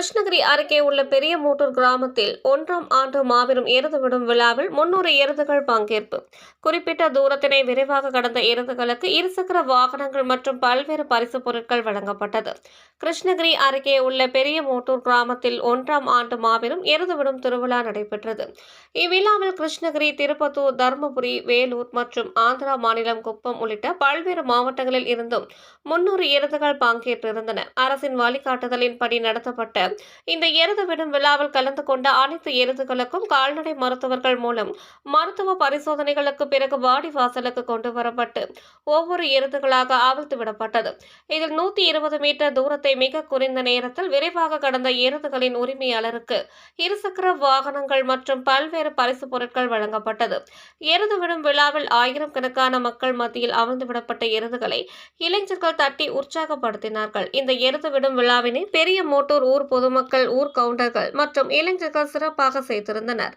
கிருஷ்ணகிரி அருகே உள்ள பெரிய மூட்டூர் கிராமத்தில் ஒன்றாம் ஆண்டு மாபெரும் எருது விடும் விழாவில் முன்னூறு எருதுகள் பங்கேற்பு. குறிப்பிட்ட தூரத்தினை விரைவாக கடந்த எருதுகளுக்கு இருசக்கர வாகனங்கள் மற்றும் பல்வேறு பரிசு பொருட்கள் வழங்கப்பட்டது. கிருஷ்ணகிரி அருகே உள்ள பெரிய மூட்டூர் கிராமத்தில் ஒன்றாம் ஆண்டு மாபெரும் எருது விடும் திருவிழா நடைபெற்றது. இவ்விழாவில் கிருஷ்ணகிரி திருப்பத்தூர் தருமபுரி வேலூர் மற்றும் ஆந்திரா மாநிலம் குப்பம் உள்ளிட்ட பல்வேறு மாவட்டங்களில் இருந்தும் முன்னூறு எருதுகள் பங்கேற்றிருந்தன. அரசின் வழிகாட்டுதலின்படி நடத்தப்பட்ட இந்த எருது விடும் விழாவில் கலந்து கொண்ட அனைத்து எருதுகளுக்கும் கால்நடை மருத்துவர்கள் மூலம் மருத்துவ பரிசோதனைகளுக்கு பிறகு வாடி வாசலுக்கு கொண்டு வரப்பட்டு ஒவ்வொரு எருதுகளாக அவிழ்த்து விடப்பட்டது. இதில் நூத்தி இருபது மீட்டர் தூரத்தை மிக குறைந்த நேரத்தில் விரைவாக கடந்த எருதுகளின் உரிமையாளருக்கு இருசக்கர வாகனங்கள் மற்றும் பல்வேறு பரிசு பொருட்கள் வழங்கப்பட்டது. எருது விடும் விழாவில் ஆயிரம் கணக்கான மக்கள் மத்தியில் அவிழ்ந்து விடப்பட்ட எருதுகளை இளைஞர்கள் தட்டி உற்சாகப்படுத்தினார்கள். இந்த எருது விடும் விழாவினை பெரிய மோட்டூர் ஊர் பொதுமக்கள் ஊர் கவுண்டர்கள் மற்றும் இளைஞர்கள் சிறப்பாக செய்திருந்தனர்.